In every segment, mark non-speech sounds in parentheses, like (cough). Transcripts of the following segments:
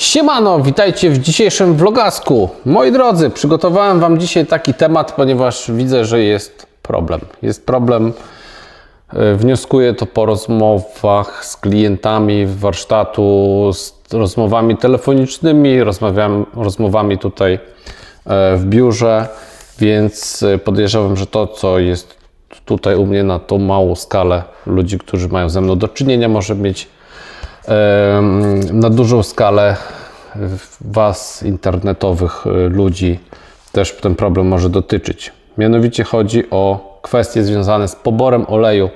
Siemano, witajcie w dzisiejszym vlogasku. Moi drodzy, przygotowałem Wam dzisiaj taki temat, ponieważ widzę, że jest problem. Jest problem, e, wnioskuję to po rozmowach z klientami warsztatu, z rozmowami telefonicznymi, rozmawiam, rozmowami tutaj e, w biurze, więc e, podejrzewam, że to, co jest tutaj u mnie na tą małą skalę ludzi, którzy mają ze mną do czynienia, może mieć na dużą skalę Was, internetowych y, ludzi, też ten problem może dotyczyć. Mianowicie chodzi o kwestie związane z poborem oleju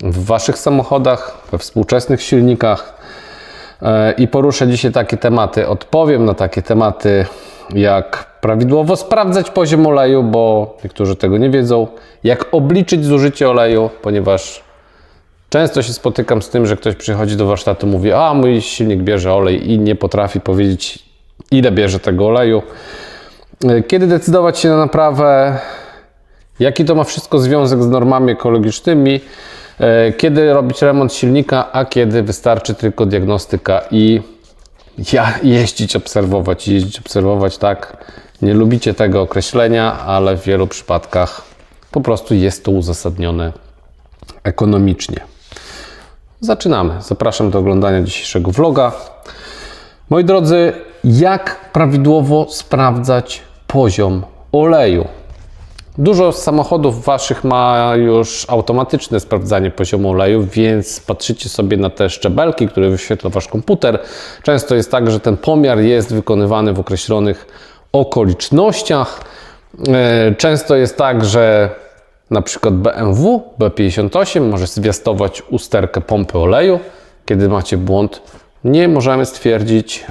w Waszych samochodach, we współczesnych silnikach. E, I poruszę dzisiaj takie tematy. Odpowiem na takie tematy, jak prawidłowo sprawdzać poziom oleju, bo niektórzy tego nie wiedzą, jak obliczyć zużycie oleju, ponieważ Często się spotykam z tym, że ktoś przychodzi do warsztatu, mówi: A mój silnik bierze olej i nie potrafi powiedzieć, ile bierze tego oleju. Kiedy decydować się na naprawę, jaki to ma wszystko związek z normami ekologicznymi, e, kiedy robić remont silnika, a kiedy wystarczy tylko diagnostyka i ja jeździć, obserwować, jeździć, obserwować, tak. Nie lubicie tego określenia, ale w wielu przypadkach po prostu jest to uzasadnione ekonomicznie. Zaczynamy. Zapraszam do oglądania dzisiejszego vloga. Moi drodzy, jak prawidłowo sprawdzać poziom oleju? Dużo samochodów waszych ma już automatyczne sprawdzanie poziomu oleju, więc patrzycie sobie na te szczebelki, które wyświetla wasz komputer. Często jest tak, że ten pomiar jest wykonywany w określonych okolicznościach. E, Często jest tak, że na przykład BMW B58 może zwiastować usterkę pompy oleju. Kiedy macie błąd, nie możemy stwierdzić,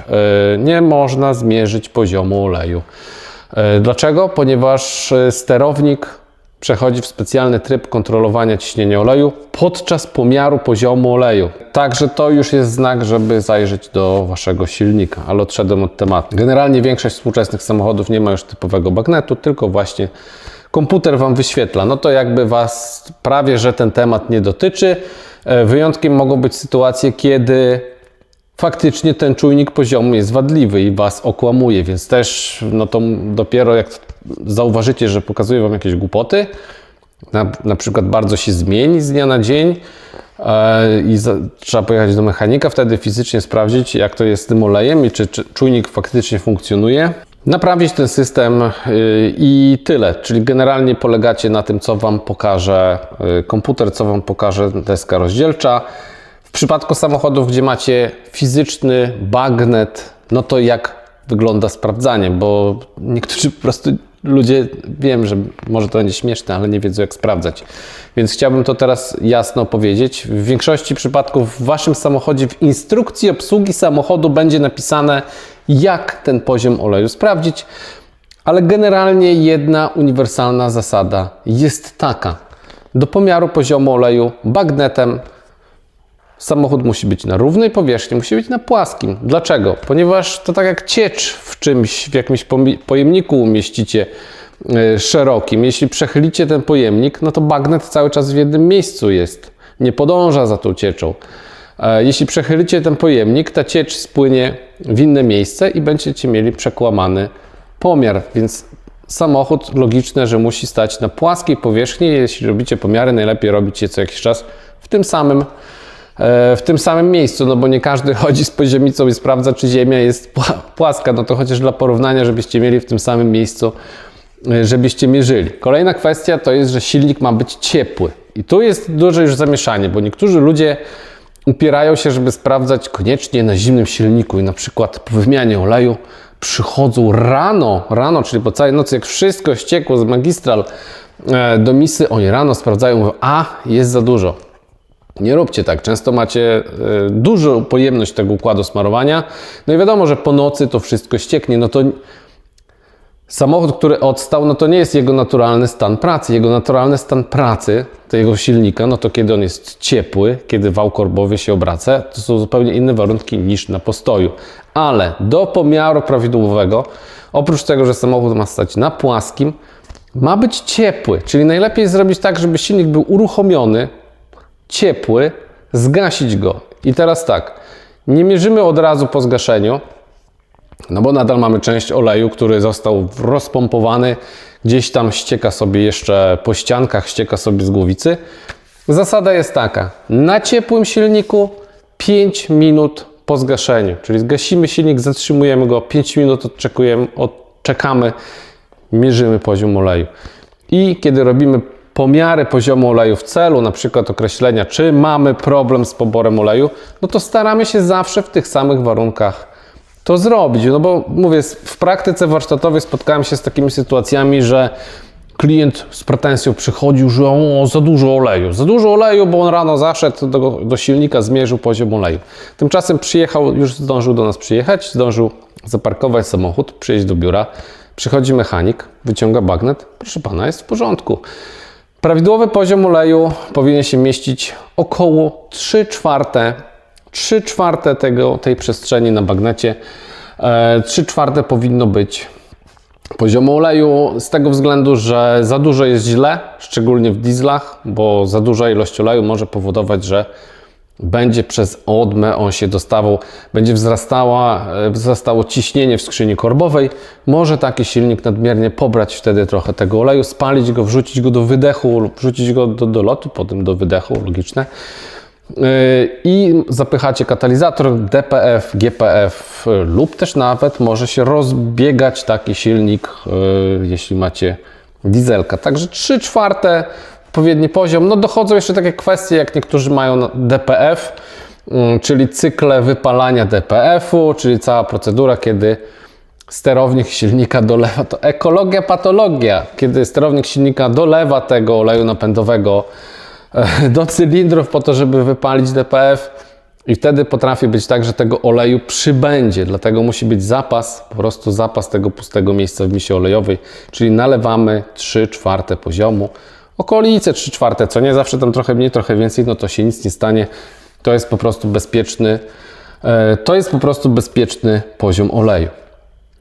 e, nie można zmierzyć poziomu oleju. E, Dlaczego? Ponieważ e, sterownik przechodzi w specjalny tryb kontrolowania ciśnienia oleju podczas pomiaru poziomu oleju. Także to już jest znak, żeby zajrzeć do waszego silnika, ale odszedłem od tematu. Generalnie większość współczesnych samochodów nie ma już typowego bagnetu, tylko właśnie komputer wam wyświetla. No to jakby was prawie, że ten temat nie dotyczy. E, Wyjątkiem mogą być sytuacje, kiedy faktycznie ten czujnik poziomu jest wadliwy i was okłamuje, więc też no to dopiero jak zauważycie, że pokazuje wam jakieś głupoty, na, na przykład bardzo się zmieni z dnia na dzień e, i za, trzeba pojechać do mechanika, wtedy fizycznie sprawdzić, jak to jest z tym olejem i czy, czy czujnik faktycznie funkcjonuje. Naprawić ten system y, i tyle. Czyli generalnie polegacie na tym, co Wam pokaże y, komputer, co Wam pokaże deska rozdzielcza. W przypadku samochodów, gdzie macie fizyczny bagnet, no to jak wygląda sprawdzanie, bo niektórzy po prostu ludzie, wiem, że może to będzie śmieszne, ale nie wiedzą jak sprawdzać. Więc chciałbym to teraz jasno powiedzieć. W większości przypadków w Waszym samochodzie w instrukcji obsługi samochodu będzie napisane, jak ten poziom oleju sprawdzić, ale generalnie jedna uniwersalna zasada jest taka. Do pomiaru poziomu oleju bagnetem Samochód musi być na równej powierzchni, musi być na płaskim. Dlaczego? Ponieważ to tak jak ciecz w czymś, w jakimś pojemniku umieścicie y, szerokim. Jeśli przechylicie ten pojemnik, no to bagnet cały czas w jednym miejscu jest. Nie podąża za tą cieczą. E, Jeśli przechylicie ten pojemnik, ta ciecz spłynie w inne miejsce i będziecie mieli przekłamany pomiar. Więc samochód logiczne, że musi stać na płaskiej powierzchni. Jeśli robicie pomiary, najlepiej robić je co jakiś czas w tym samym e, w tym samym miejscu, no bo nie każdy (laughs) chodzi z poziomicą i sprawdza, czy ziemia jest pła- płaska, no to chociaż dla porównania, żebyście mieli w tym samym miejscu, e, żebyście mierzyli. Kolejna kwestia to jest, że silnik ma być ciepły. I tu jest duże już zamieszanie, bo niektórzy ludzie upierają się, żeby sprawdzać koniecznie na zimnym silniku i na przykład po wymianie oleju przychodzą rano, rano, czyli po całej nocy, jak wszystko ściekło z magistral e, do misy, oni rano sprawdzają, mówią, a jest za dużo. Nie róbcie tak. Często macie e, dużą pojemność tego układu smarowania. No i wiadomo, że po nocy to wszystko ścieknie. No to samochód, który odstał, no to nie jest jego naturalny stan pracy. Jego naturalny stan pracy tego silnika, no to kiedy on jest ciepły, kiedy wał korbowy się obraca, to są zupełnie inne warunki niż na postoju. Ale do pomiaru prawidłowego, oprócz tego, że samochód ma stać na płaskim, ma być ciepły. Czyli najlepiej zrobić tak, żeby silnik był uruchomiony, ciepły, zgasić go. I teraz tak, nie mierzymy od razu po zgaszeniu, No bo nadal mamy część oleju, który został rozpompowany, gdzieś tam ścieka sobie jeszcze po ściankach, ścieka sobie z głowicy. Zasada jest taka, na ciepłym silniku 5 minut po zgaszeniu, czyli zgasimy silnik, zatrzymujemy go, 5 minut odczekujemy, odczekamy, mierzymy poziom oleju. I kiedy robimy pomiary poziomu oleju w celu, na przykład określenia, czy mamy problem z poborem oleju, no to staramy się zawsze w tych samych warunkach to zrobić. No bo mówię, w praktyce warsztatowej spotkałem się z takimi sytuacjami, że klient z pretensją przychodził, że o, za dużo oleju, za dużo oleju, bo on rano zaszedł do, do silnika, zmierzył poziom oleju. Tymczasem przyjechał, już zdążył do nas przyjechać, zdążył zaparkować samochód, przyjść do biura. Przychodzi mechanik, wyciąga bagnet. Proszę pana, jest w porządku. Prawidłowy poziom oleju powinien się mieścić około 3 czwarte 3 czwarte tego, tej przestrzeni na bagnecie. 3 czwarte powinno być poziomu oleju z tego względu, że za dużo jest źle, szczególnie w dieslach, bo za duża ilość oleju może powodować, że będzie przez odmę on się dostawał, będzie wzrastała, e, wzrastało ciśnienie w skrzyni korbowej. Może taki silnik nadmiernie pobrać wtedy trochę tego oleju, spalić go, wrzucić go do wydechu lub wrzucić go do, do lotu, potem do wydechu, logiczne. E, I zapychacie katalizator DPF, GPF lub też nawet może się rozbiegać taki silnik, e, jeśli macie dieselka. Także 3 czwarte odpowiedni poziom. No dochodzą jeszcze takie kwestie, jak niektórzy mają DPF, mm, czyli cykle wypalania DPF-u, czyli cała procedura, kiedy sterownik silnika dolewa, to ekologia, patologia, kiedy sterownik silnika dolewa tego oleju napędowego e, do cylindrów po to, żeby wypalić DPF i wtedy potrafi być tak, że tego oleju przybędzie, dlatego musi być zapas, po prostu zapas tego pustego miejsca w misie olejowej, czyli nalewamy 3 czwarte poziomu, okolice 3 czwarte, co nie zawsze tam trochę mniej, trochę więcej, no to się nic nie stanie. To jest po prostu bezpieczny, e, to jest po prostu bezpieczny poziom oleju.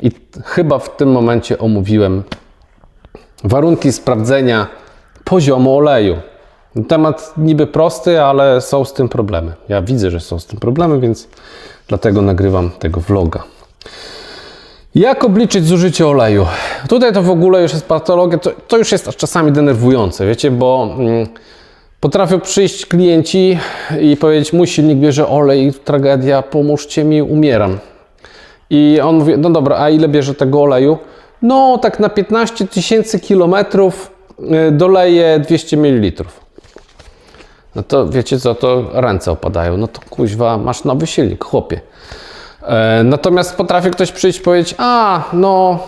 I chyba w tym momencie omówiłem warunki sprawdzenia poziomu oleju. Temat niby prosty, ale są z tym problemy. Ja widzę, że są z tym problemy, więc dlatego nagrywam tego vloga. Jak obliczyć zużycie oleju? Tutaj to w ogóle już jest patologia, to, to już jest czasami denerwujące, wiecie, bo mm, potrafią przyjść klienci i powiedzieć, mój silnik bierze olej, tragedia, pomóżcie mi, umieram. I on mówi, no dobra, a ile bierze tego oleju? No, tak na 15 tysięcy kilometrów doleje 200 ml. No to wiecie co, to ręce opadają. No to kuźwa, masz nowy silnik, chłopie. E, natomiast potrafi ktoś przyjść i powiedzieć, a no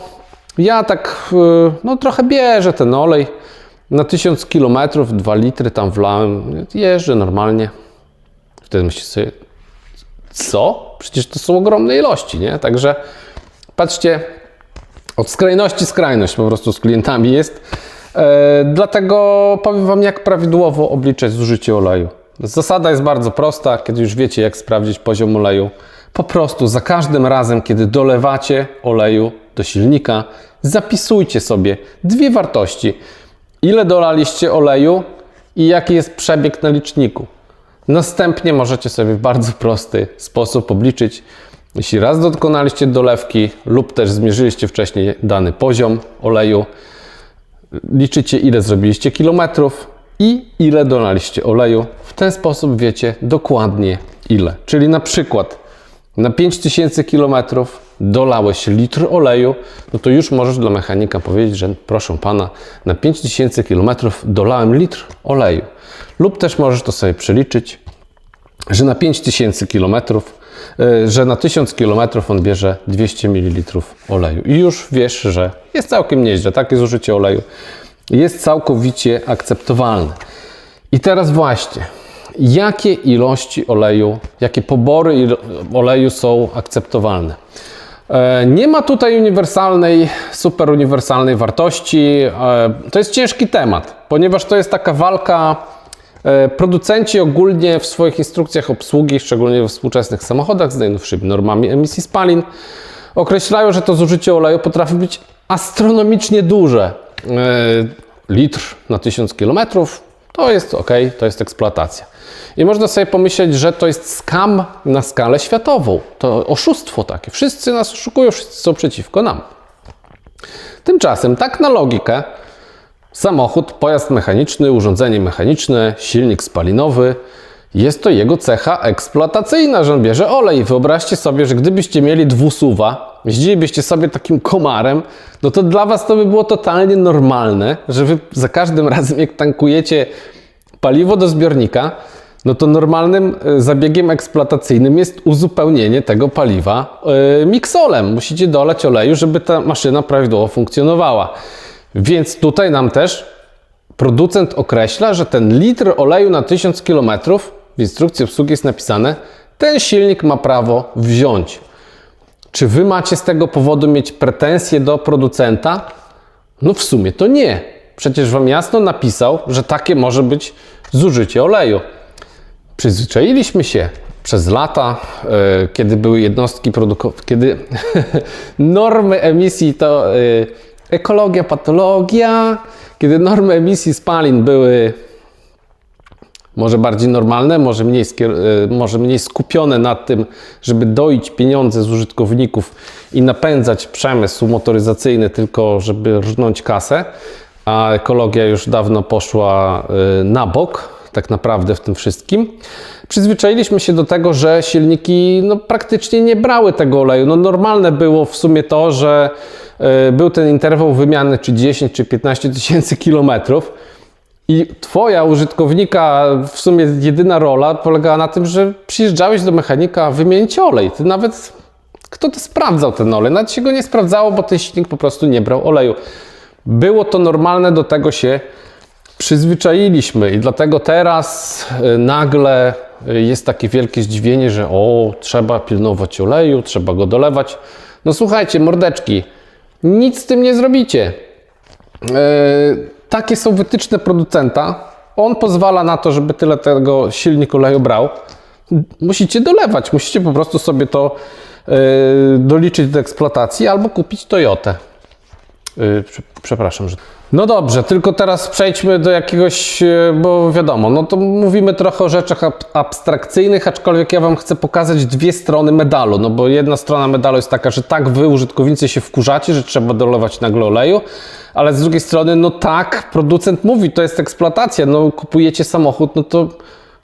ja tak y, no trochę bierze ten olej na 1000 km, 2 litry tam wlałem, jeżdżę normalnie. Wtedy myślisz sobie, co? Przecież to są ogromne ilości, nie? Także patrzcie, od skrajności skrajność po prostu z klientami jest. E, dlatego powiem Wam, jak prawidłowo obliczać zużycie oleju. Zasada jest bardzo prosta, kiedy już wiecie, jak sprawdzić poziom oleju. Po prostu za każdym razem, kiedy dolewacie oleju do silnika, zapisujcie sobie dwie wartości. Ile dolaliście oleju i jaki jest przebieg na liczniku. Następnie możecie sobie w bardzo prosty sposób obliczyć, jeśli raz dokonaliście dolewki lub też zmierzyliście wcześniej dany poziom oleju, liczycie ile zrobiliście kilometrów i ile dolaliście oleju. W ten sposób wiecie dokładnie ile. Czyli na przykład na 5000 km dolałeś litr oleju, no to już możesz dla mechanika powiedzieć, że proszę pana, na 5000 km dolałem litr oleju. Lub też możesz to sobie przeliczyć, że na 5000 km, że na 1000 km on bierze 200 ml oleju. I już wiesz, że jest całkiem nieźle. Takie zużycie oleju jest całkowicie akceptowalne. I teraz właśnie, jakie ilości oleju, jakie pobory oleju są akceptowalne. E, nie ma tutaj uniwersalnej, super uniwersalnej wartości. E, to jest ciężki temat, ponieważ to jest taka walka. E, producenci ogólnie w swoich instrukcjach obsługi, szczególnie we współczesnych samochodach z najnowszymi normami emisji spalin, określają, że to zużycie oleju potrafi być astronomicznie duże. Litr na 1000 km To jest ok, to jest eksploatacja. I można sobie pomyśleć, że to jest skam na skalę światową. To oszustwo takie. Wszyscy nas oszukują, wszyscy są przeciwko nam. Tymczasem, tak na logikę, samochód, pojazd mechaniczny, urządzenie mechaniczne, silnik spalinowy, jest to jego cecha eksploatacyjna, że on bierze olej. Wyobraźcie sobie, że gdybyście mieli dwusuwa, jeździlibyście sobie takim komarem, no to dla Was to by było totalnie normalne, że Wy za każdym razem, jak tankujecie paliwo do zbiornika, no to normalnym y, zabiegiem eksploatacyjnym jest uzupełnienie tego paliwa y, miksolem. Musicie dolać oleju, żeby ta maszyna prawidłowo funkcjonowała. Więc tutaj nam też producent określa, że ten litr oleju na 1000 km, w instrukcji obsługi jest napisane, ten silnik ma prawo wziąć. Czy wy macie z tego powodu mieć pretensje do producenta? No w sumie to nie. Przecież wam jasno napisał, że takie może być zużycie oleju. Przyzwyczailiśmy się przez lata, e, kiedy były jednostki produkowe, kiedy (laughs) normy emisji to e, ekologia, patologia, kiedy normy emisji spalin były może bardziej normalne, może mniej, e, może mniej skupione nad tym, żeby doić pieniądze z użytkowników i napędzać przemysł motoryzacyjny, tylko żeby rżnąć kasę, a ekologia już dawno poszła na bok, tak naprawdę w tym wszystkim. Przyzwyczailiśmy się do tego, że silniki no, praktycznie nie brały tego oleju. No, normalne było w sumie to, że e, był ten interwał wymiany czy 10 czy 15 tysięcy kilometrów. I twoja użytkownika, w sumie jedyna rola polegała na tym, że przyjeżdżałeś do mechanika wymienić olej. Ty nawet, kto to sprawdzał ten olej? Nawet się go nie sprawdzało, bo ten silnik po prostu nie brał oleju. Było to normalne, do tego się przyzwyczailiśmy i dlatego teraz y, nagle y, jest takie wielkie zdziwienie, że o, trzeba pilnować oleju, trzeba go dolewać. No słuchajcie, mordeczki, nic z tym nie zrobicie. Yy, takie są wytyczne producenta. On pozwala na to, żeby tyle tego silnik oleju brał. Musicie dolewać, musicie po prostu sobie to yy, doliczyć do eksploatacji albo kupić Toyotę. Prze- przepraszam, że. No dobrze, tylko teraz przejdźmy do jakiegoś, yy, bo wiadomo, no to mówimy trochę o rzeczach ab- abstrakcyjnych, aczkolwiek ja Wam chcę pokazać dwie strony medalu. No bo jedna strona medalu jest taka, że tak Wy, użytkownicy, się wkurzacie, że trzeba dolewać nagle oleju, ale z drugiej strony, no tak, producent mówi, to jest eksploatacja, no kupujecie samochód, no to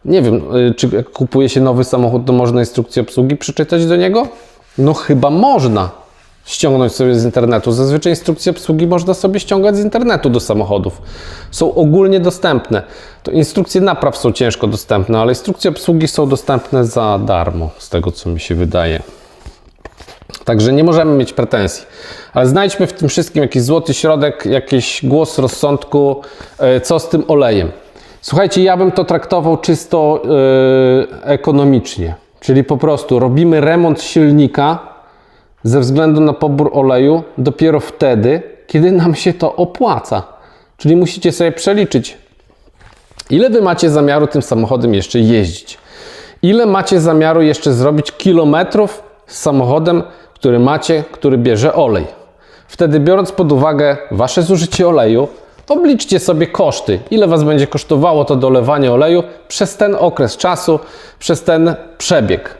nie wiem, yy, czy jak kupuje się nowy samochód, to można instrukcję obsługi przeczytać do niego? No chyba można ściągnąć sobie z internetu. Zazwyczaj instrukcje obsługi można sobie ściągać z internetu do samochodów. Są ogólnie dostępne. To instrukcje napraw są ciężko dostępne, ale instrukcje obsługi są dostępne za darmo, z tego co mi się wydaje. Także nie możemy mieć pretensji. Ale znajdźmy w tym wszystkim jakiś złoty środek, jakiś głos rozsądku, e, co z tym olejem. Słuchajcie, ja bym to traktował czysto e, ekonomicznie. Czyli po prostu robimy remont silnika ze względu na pobór oleju dopiero wtedy, kiedy nam się to opłaca. Czyli musicie sobie przeliczyć, ile wy macie zamiaru tym samochodem jeszcze jeździć. Ile macie zamiaru jeszcze zrobić kilometrów z samochodem, który macie, który bierze olej. Wtedy biorąc pod uwagę wasze zużycie oleju, obliczcie sobie koszty. Ile was będzie kosztowało to dolewanie oleju przez ten okres czasu, przez ten przebieg.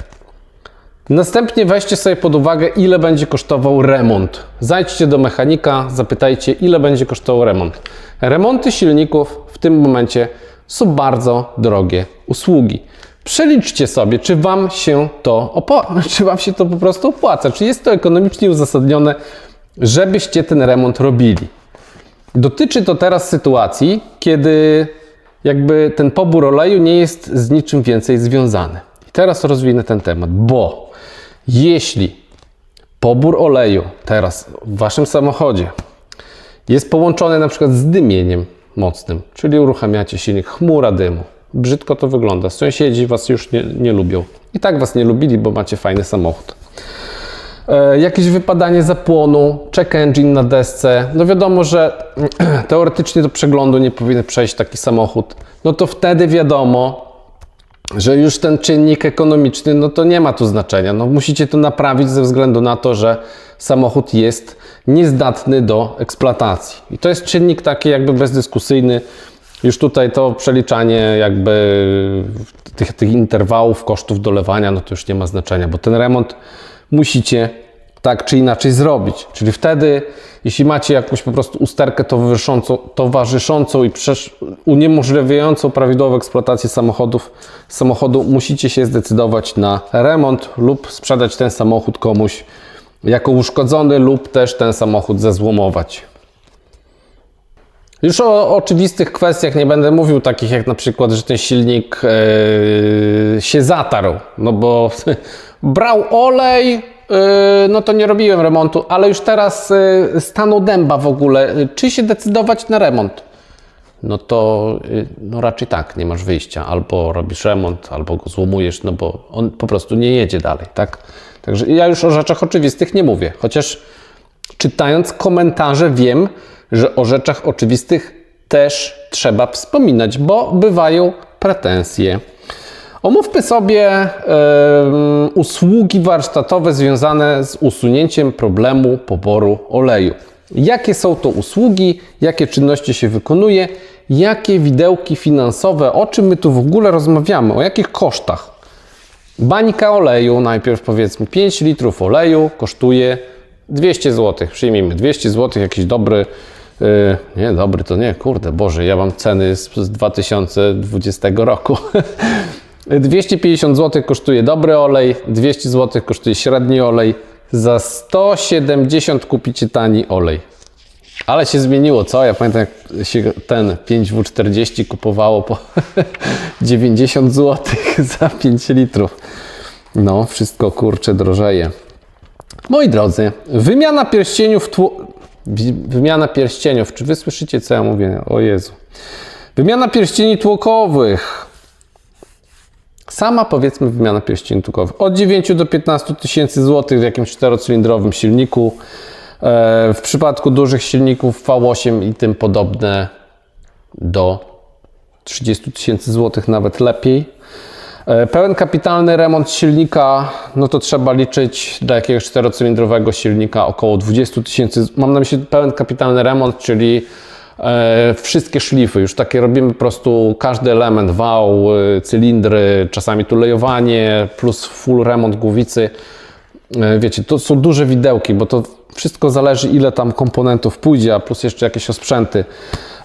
Następnie weźcie sobie pod uwagę, ile będzie kosztował remont. Zajdźcie do mechanika, zapytajcie, ile będzie kosztował remont. Remonty silników w tym momencie są bardzo drogie usługi. Przeliczcie sobie, czy Wam się to opo- (laughs) czy Wam się to po prostu opłaca, czy jest to ekonomicznie uzasadnione, żebyście ten remont robili. Dotyczy to teraz sytuacji, kiedy jakby ten pobór oleju nie jest z niczym więcej związany. I teraz rozwinę ten temat, bo jeśli pobór oleju teraz w waszym samochodzie jest połączony na przykład z dymieniem mocnym, czyli uruchamiacie silnik, chmura dymu, brzydko to wygląda, sąsiedzi was już nie, nie lubią. I tak was nie lubili, bo macie fajny samochód. E, jakieś wypadanie zapłonu, check engine na desce. No wiadomo, że (clears throat) teoretycznie do przeglądu nie powinien przejść taki samochód. No to wtedy wiadomo, że już ten czynnik ekonomiczny, no to nie ma tu znaczenia. No musicie to naprawić ze względu na to, że samochód jest niezdatny do eksploatacji. I to jest czynnik taki jakby bezdyskusyjny, Już tutaj to przeliczanie jakby tych, tych interwałów kosztów dolewania, no to już nie ma znaczenia, bo ten remont musicie tak czy inaczej zrobić. Czyli wtedy, jeśli macie jakąś po prostu usterkę towarzyszącą, towarzyszącą i uniemożliwiającą prawidłową eksploatację samochodów, samochodu, musicie się zdecydować na remont lub sprzedać ten samochód komuś jako uszkodzony lub też ten samochód zezłomować. Już o oczywistych kwestiach nie będę mówił, takich jak na przykład, że ten silnik yy, się zatarł, no bo (laughs) brał olej, no to nie robiłem remontu, ale już teraz yy, stanął dęba w ogóle. Yy, Czy się decydować na remont? No to no raczej tak, nie masz wyjścia. Albo robisz remont, albo go złomujesz, no bo on po prostu nie jedzie dalej, tak? Także ja już o rzeczach oczywistych nie mówię, chociaż czytając komentarze wiem, że o rzeczach oczywistych też trzeba wspominać, bo bywają pretensje. Omówmy sobie em, usługi warsztatowe związane z usunięciem problemu poboru oleju. Jakie są to usługi, jakie czynności się wykonuje, jakie widełki finansowe, o czym my tu w ogóle rozmawiamy, o jakich kosztach. Bańka oleju, najpierw powiedzmy 5 litrów oleju kosztuje 200 zł. Przyjmijmy 200 zł, jakiś dobry, yy, nie dobry to nie, kurde, Boże, ja mam ceny z, z 2020 roku. (laughs) 250 zł kosztuje dobry olej, 200 zł kosztuje średni olej, za 170 kupicie tani olej. Ale się zmieniło, co? Ja pamiętam, jak się ten 5W40 kupowało po (laughs) 90 zł (laughs) za 5 litrów. No, wszystko kurcze drożeje. Moi drodzy, wymiana pierścieniów tło... Wymiana pierścieniów. Czy wy słyszycie, co ja mówię? O Jezu. Wymiana pierścieni tłokowych. Sama powiedzmy wymiana pierścieni tłokowych. Od 9 do 15 tysięcy złotych w jakimś czterocylindrowym silniku. E, W przypadku dużych silników V8 i tym podobne do 30 tysięcy złotych, nawet lepiej. E, Pełen kapitalny remont silnika, no to trzeba liczyć dla jakiegoś czterocylindrowego silnika około 20 tysięcy. Mam na myśli pełen kapitalny remont, czyli wszystkie szlify. Już takie robimy po prostu każdy element, wał, e, cylindry, czasami tu lejowanie, plus full remont głowicy. E, Wiecie, to są duże widełki, bo to wszystko zależy, ile tam komponentów pójdzie, a plus jeszcze jakieś osprzęty.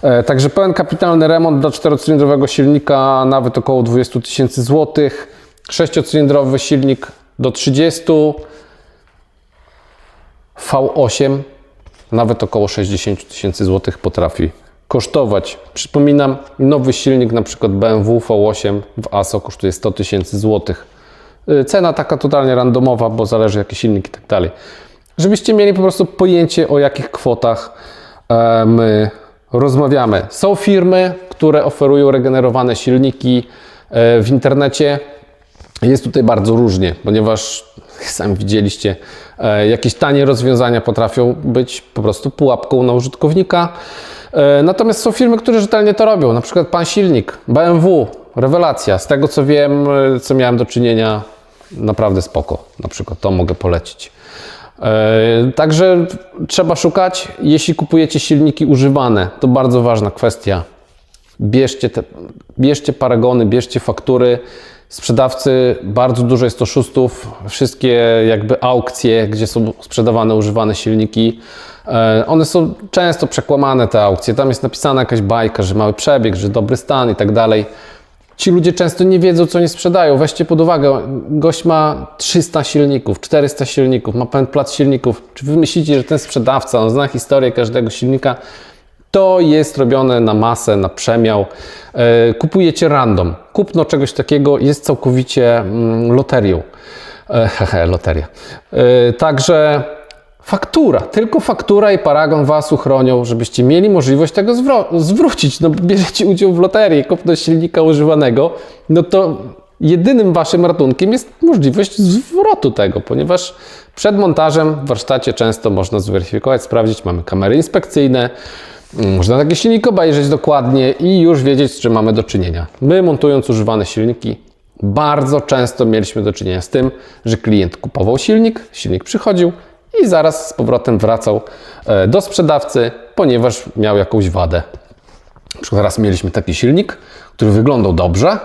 E, Także pełen kapitalny remont dla czterocylindrowego silnika nawet około 20 tysięcy złotych. Sześciocylindrowy silnik do 30. V8 nawet około 60 tysięcy złotych potrafi kosztować. Przypominam, nowy silnik na przykład BMW V8 w ASO kosztuje 100 tysięcy złotych. Y, Cena taka totalnie randomowa, bo zależy jaki silnik i tak dalej. Żebyście mieli po prostu pojęcie o jakich kwotach e, my rozmawiamy. Są firmy, które oferują regenerowane silniki e, w internecie. Jest tutaj bardzo różnie, ponieważ sami widzieliście, e, jakieś tanie rozwiązania potrafią być po prostu pułapką na użytkownika. E, Natomiast są firmy, które rzetelnie to robią. Na przykład Pan Silnik, BMW, rewelacja. Z tego co wiem, e, co miałem do czynienia, naprawdę spoko. Na przykład to mogę polecić. Także trzeba szukać. Jeśli kupujecie silniki używane, to bardzo ważna kwestia. Bierzcie, te, bierzcie paragony, bierzcie faktury. Sprzedawcy, bardzo dużo jest oszustów. Wszystkie jakby aukcje, gdzie są sprzedawane używane silniki, e, one są często przekłamane te aukcje. Tam jest napisana jakaś bajka, że mały przebieg, że dobry stan i tak dalej. Ci ludzie często nie wiedzą, co nie sprzedają. Weźcie pod uwagę, gość ma 300 silników, 400 silników, ma pełen plac silników. Czy wy myślicie, że ten sprzedawca, on zna historię każdego silnika? To jest robione na masę, na przemiał. E, Kupujecie random. Kupno czegoś takiego jest całkowicie mm, loterią. E, (laughs) Hehe, loteria. E, Także faktura, tylko faktura i paragon Was uchronią, żebyście mieli możliwość tego zwrócić. No, bierzecie udział w loterii, kupno silnika używanego, no to jedynym Waszym ratunkiem jest możliwość zwrotu tego, ponieważ przed montażem w warsztacie często można zweryfikować, sprawdzić, mamy kamery inspekcyjne, można taki silnik obejrzeć dokładnie i już wiedzieć, z czym mamy do czynienia. My montując używane silniki, bardzo często mieliśmy do czynienia z tym, że klient kupował silnik, silnik przychodził i zaraz z powrotem wracał e, do sprzedawcy, ponieważ miał jakąś wadę. Na przykład raz mieliśmy taki silnik, który wyglądał dobrze,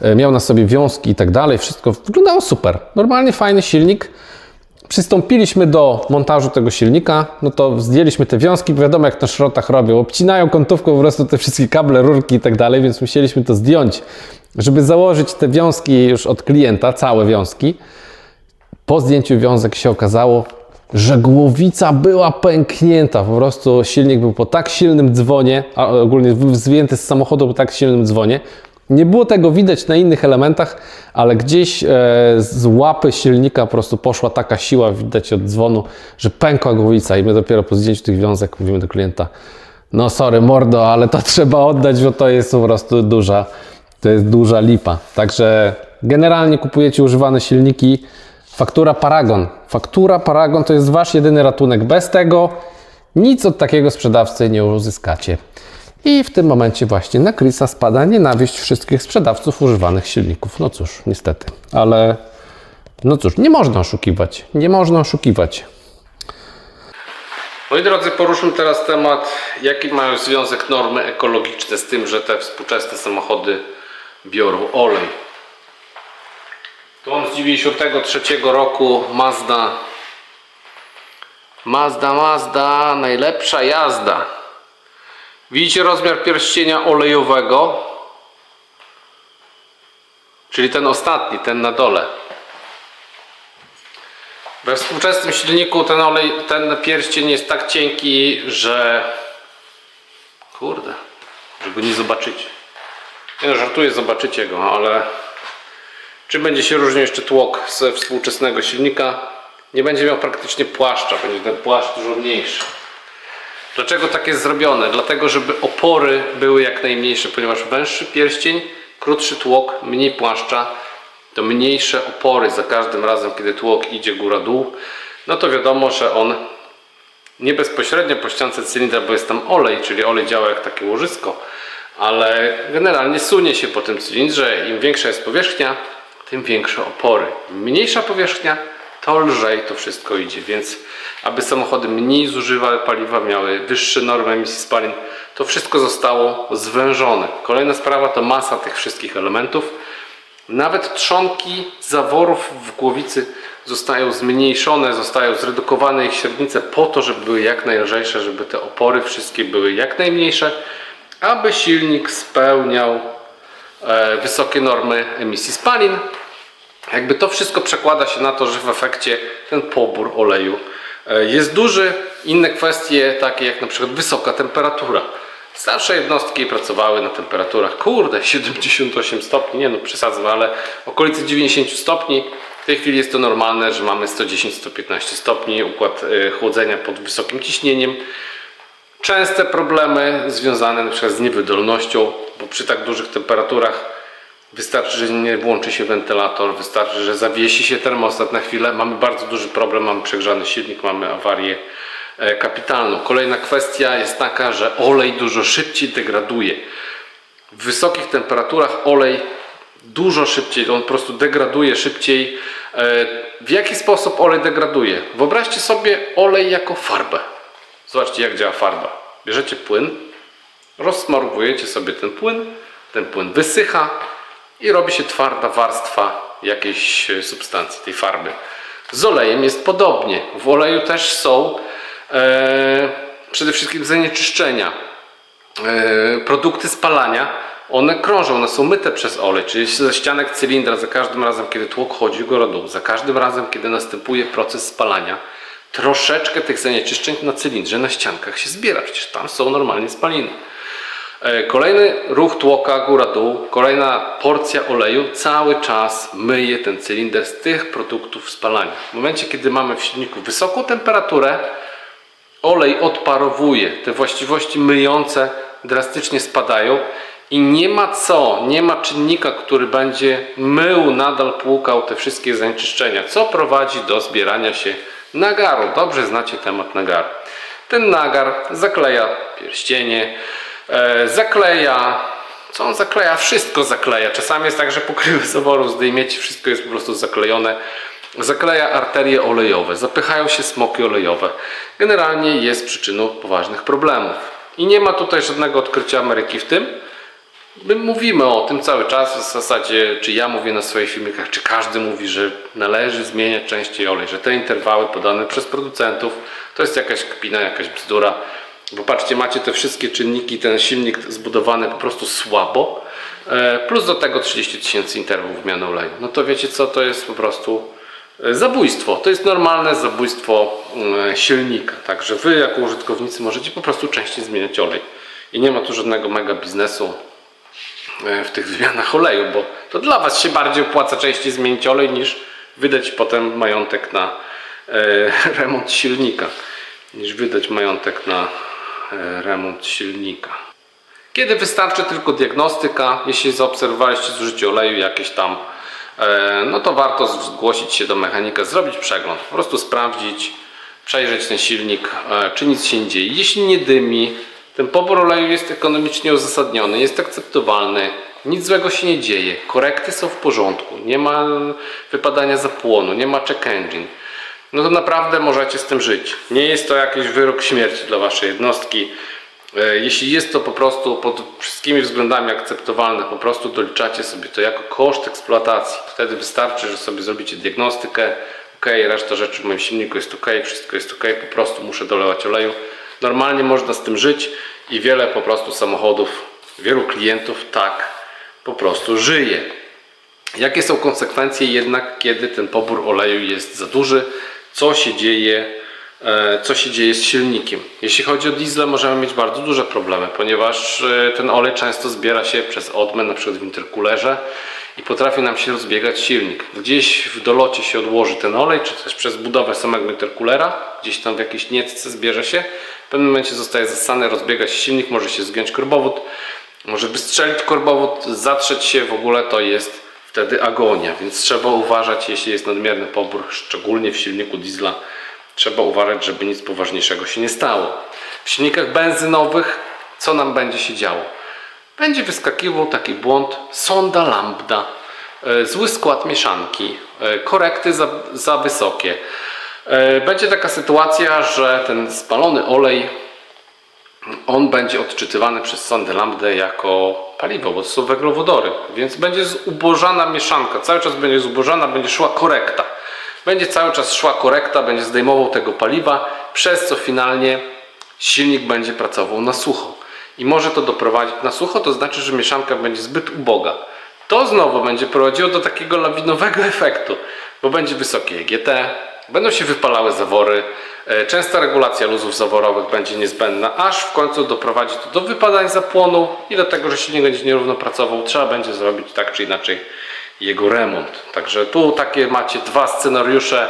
e, miał na sobie wiązki i tak dalej, wszystko wyglądało super. Normalnie fajny silnik. Przystąpiliśmy do montażu tego silnika, no to zdjęliśmy te wiązki, wiadomo jak na szrotach robią, obcinają kątówką po prostu te wszystkie kable, rurki i tak dalej, więc musieliśmy to zdjąć, żeby założyć te wiązki już od klienta, całe wiązki. Po zdjęciu wiązek się okazało, że głowica była pęknięta. Po prostu silnik był po tak silnym dzwonie, a ogólnie zdjęty z samochodu po tak silnym dzwonie. Nie było tego widać na innych elementach, ale gdzieś e, z łapy silnika po prostu poszła taka siła, widać od dzwonu, że pękła głowica i my dopiero po zdjęciu tych wiązek mówimy do klienta, no sorry mordo, ale to (laughs) trzeba oddać, bo to jest po prostu duża, to jest duża lipa. Także generalnie kupujecie używane silniki, faktura Paragon. Faktura Paragon to jest wasz jedyny ratunek. Bez tego nic od takiego sprzedawcy nie uzyskacie. I w tym momencie właśnie na Chrisa spada nienawiść wszystkich sprzedawców używanych silników. No cóż, niestety, ale no cóż, nie można oszukiwać. Nie można oszukiwać. Moi drodzy, poruszmy teraz temat, jaki mają związek normy ekologiczne z tym, że te współczesne samochody biorą olej. Tu mam z 93 roku Mazda. Mazda, Mazda, najlepsza jazda. Widzicie rozmiar pierścienia olejowego? Czyli ten ostatni, ten na dole. We współczesnym silniku ten olej, ten pierścień jest tak cienki, że kurde, że go nie zobaczycie. Nie no, żartuję, zobaczycie go, ale czym będzie się różnił jeszcze tłok ze współczesnego silnika? Nie będzie miał praktycznie płaszcza, będzie ten płaszcz dużo mniejszy. Dlaczego tak jest zrobione? Dlatego, żeby opory były jak najmniejsze, ponieważ węższy pierścień, krótszy tłok, mniej płaszcza, to mniejsze opory za każdym razem, kiedy tłok idzie góra-dół, no to wiadomo, że on nie bezpośrednio po ściance cylindra, bo jest tam olej, czyli olej działa jak takie łożysko, ale generalnie sunie się po tym cylindrze. Im większa jest powierzchnia, tym większe opory. Mniejsza powierzchnia, to lżej to wszystko idzie, więc aby samochody mniej zużywały paliwa, miały wyższe normy emisji spalin, to wszystko zostało zwężone. Kolejna sprawa to masa tych wszystkich elementów. Nawet trzonki zaworów w głowicy zostają zmniejszone, zostają zredukowane ich średnice po to, żeby były jak najlżejsze, żeby te opory wszystkie były jak najmniejsze, aby silnik spełniał e, wysokie normy emisji spalin. Jakby to wszystko przekłada się na to, że w efekcie ten pobór oleju e, jest duży. Inne kwestie, takie jak na przykład wysoka temperatura. Starsze jednostki pracowały na temperaturach, kurde, (laughs) 78 stopni, nie no przesadzam, ale okolice 90 stopni. W tej chwili jest to normalne, że mamy 110-115 stopni, układ e, chłodzenia pod wysokim ciśnieniem. Częste problemy związane przykład z niewydolnością, bo przy tak dużych temperaturach Wystarczy, że nie włączy się wentylator, wystarczy, że zawiesi się termostat na chwilę. Mamy bardzo duży problem, mamy przegrzany silnik, mamy awarię e, kapitalną. Kolejna kwestia jest taka, że olej dużo szybciej degraduje. W wysokich temperaturach olej dużo szybciej, on po prostu degraduje szybciej. E, W jaki sposób olej degraduje? Wyobraźcie sobie olej jako farbę. Zobaczcie, jak działa farba. Bierzecie płyn, rozsmarowujecie sobie ten płyn, ten płyn wysycha i robi się twarda warstwa jakiejś e, substancji, tej farby. Z olejem jest podobnie. W oleju też są e, przede wszystkim zanieczyszczenia. E, produkty spalania, one krążą, one są myte przez olej, czyli ze ścianek cylindra za każdym razem, kiedy tłok chodzi góra dół, za każdym razem, kiedy następuje proces spalania, troszeczkę tych zanieczyszczeń na cylindrze, na ściankach się zbiera. Przecież tam są normalnie spaliny. E, Kolejny ruch tłoka góra-dół, kolejna porcja oleju cały czas myje ten cylinder z tych produktów spalania. W momencie, kiedy mamy w silniku wysoką temperaturę, olej odparowuje, te właściwości myjące drastycznie spadają i nie ma co, nie ma czynnika, który będzie mył, nadal płukał te wszystkie zanieczyszczenia, co prowadzi do zbierania się nagaru. Dobrze znacie temat nagaru. Ten nagar zakleja pierścienie, zakleja. Co on zakleja? Wszystko zakleja. Czasami jest tak, że pokrywy zaworu zdejmiecie, wszystko jest po prostu zaklejone. Zakleja arterie olejowe, zapychają się smoki olejowe. Generalnie jest przyczyną poważnych problemów. I nie ma tutaj żadnego odkrycia Ameryki w tym. My mówimy o tym cały czas, w zasadzie, czy ja mówię na swoich filmikach, czy każdy mówi, że należy zmieniać częściej olej, że te interwały podane przez producentów to jest jakaś kpina, jakaś bzdura. Bo patrzcie, macie te wszystkie czynniki, ten silnik zbudowany po prostu słabo, e, plus do tego 30 tysięcy interwałów wymiany oleju. No to wiecie co, to jest po prostu e, zabójstwo. To jest normalne zabójstwo mm, silnika. Także wy jako użytkownicy możecie po prostu częściej zmieniać olej. I nie ma tu żadnego mega biznesu e, w tych wymianach oleju, bo to dla Was się bardziej opłaca częściej zmienić olej niż wydać potem majątek na e, (laughs) remont silnika. Niż wydać majątek na e, remont silnika. Kiedy wystarczy tylko diagnostyka, jeśli zaobserwowaliście zużycie oleju jakieś tam, e, no to warto zgłosić się do mechanika, zrobić przegląd, po prostu sprawdzić, przejrzeć ten silnik, e, czy nic się nie dzieje. Jeśli nie dymi, ten pobór oleju jest ekonomicznie uzasadniony, jest akceptowalny, nic złego się nie dzieje, korekty są w porządku, nie ma wypadania zapłonu, nie ma check engine, no to naprawdę możecie z tym żyć. Nie jest to jakiś wyrok śmierci dla waszej jednostki. E, Jeśli jest to po prostu pod wszystkimi względami akceptowalne, po prostu doliczacie sobie to jako koszt eksploatacji. Wtedy wystarczy, że sobie zrobicie diagnostykę. Ok, reszta rzeczy w moim silniku jest ok, wszystko jest ok, po prostu muszę dolewać oleju. Normalnie można z tym żyć i wiele po prostu samochodów, wielu klientów tak po prostu żyje. Jakie są konsekwencje jednak, kiedy ten pobór oleju jest za duży? Co się dzieje, e, co się dzieje z silnikiem? Jeśli chodzi o diesle, możemy mieć bardzo duże problemy, ponieważ e, ten olej często zbiera się przez odmę, na przykład w interkulerze i potrafi nam się rozbiegać silnik. Gdzieś w dolocie się odłoży ten olej, czy też przez budowę samego interkulera, gdzieś tam w jakiejś nietce zbierze się. W pewnym momencie zostaje zasany, rozbiega się silnik, może się zgiąć korbowód, może wystrzelić korbowód, zatrzeć się w ogóle to jest wtedy agonia, więc trzeba uważać, jeśli jest nadmierny pobór, szczególnie w silniku diesla, trzeba uważać, żeby nic poważniejszego się nie stało. W silnikach benzynowych co nam będzie się działo? Będzie wyskakiwał taki błąd sonda lambda, e, zły skład mieszanki, e, korekty za, za wysokie. E, Będzie taka sytuacja, że ten spalony olej on będzie odczytywany przez sondę lambdę jako paliwo, bo to są węglowodory, więc będzie zubożana mieszanka, cały czas będzie zubożana, będzie szła korekta. Będzie cały czas szła korekta, będzie zdejmował tego paliwa, przez co finalnie silnik będzie pracował na sucho. I może to doprowadzić na sucho, to znaczy, że mieszanka będzie zbyt uboga. To znowu będzie prowadziło do takiego lawinowego (laughs) efektu, bo będzie wysokie EGT, będą się wypalały zawory, e, częsta regulacja luzów zaworowych będzie niezbędna, aż w końcu doprowadzi to do wypadań zapłonu i do tego, że silnik będzie nierówno pracował. Trzeba będzie zrobić tak czy inaczej jego remont. Także tu takie macie dwa scenariusze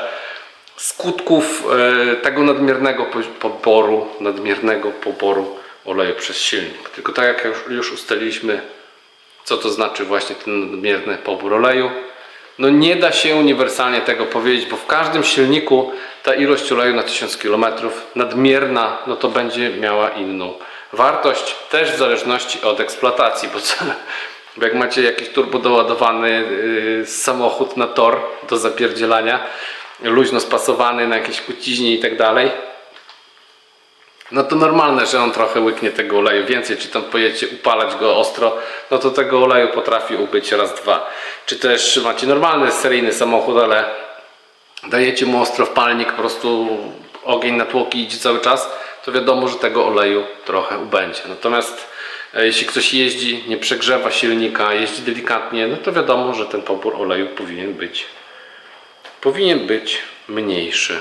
skutków e, tego nadmiernego po- poboru, nadmiernego poboru oleju przez silnik. Tylko tak jak już ustaliliśmy, co to znaczy właśnie ten nadmierny pobór oleju. No nie da się uniwersalnie tego powiedzieć, bo w każdym silniku ta ilość oleju na 1000 km nadmierna, no to będzie miała inną wartość, też w zależności od eksploatacji, bo, co, bo jak macie jakiś turbo doładowany yy, samochód na tor do zapierdzielania, luźno spasowany na jakiejś kuciźnie i tak dalej, no to normalne, że on trochę łyknie tego oleju więcej, czy tam pojedziecie upalać go ostro, no to tego oleju potrafi ubyć raz, dwa. Czy też macie normalny seryjny samochód, ale dajecie mu ostro w palnik, po prostu ogień na tłoki idzie cały czas, to wiadomo, że tego oleju trochę ubędzie. Natomiast e, jeśli ktoś jeździ, nie przegrzewa silnika, jeździ delikatnie, no to wiadomo, że ten pobór oleju powinien być powinien być mniejszy.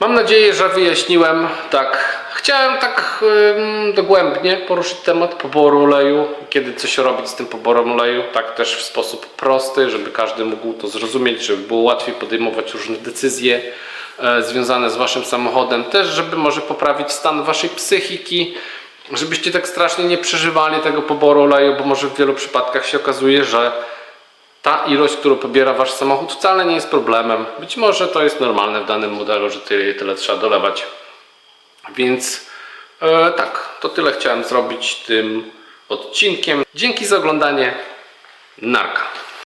Mam nadzieję, że wyjaśniłem tak. Chciałem tak ym, dogłębnie poruszyć temat poboru oleju, kiedy coś robić z tym poborem oleju, tak też w sposób prosty, żeby każdy mógł to zrozumieć, żeby było łatwiej podejmować różne decyzje e, związane z waszym samochodem, też żeby może poprawić stan waszej psychiki, żebyście tak strasznie nie przeżywali tego poboru oleju, bo może w wielu przypadkach się okazuje, że ta ilość, którą pobiera wasz samochód wcale nie jest problemem. Być może to jest normalne w danym modelu, że tyle tyle trzeba dolewać. Więc e, tak, to tyle chciałem zrobić tym odcinkiem. Dzięki za oglądanie. Narka.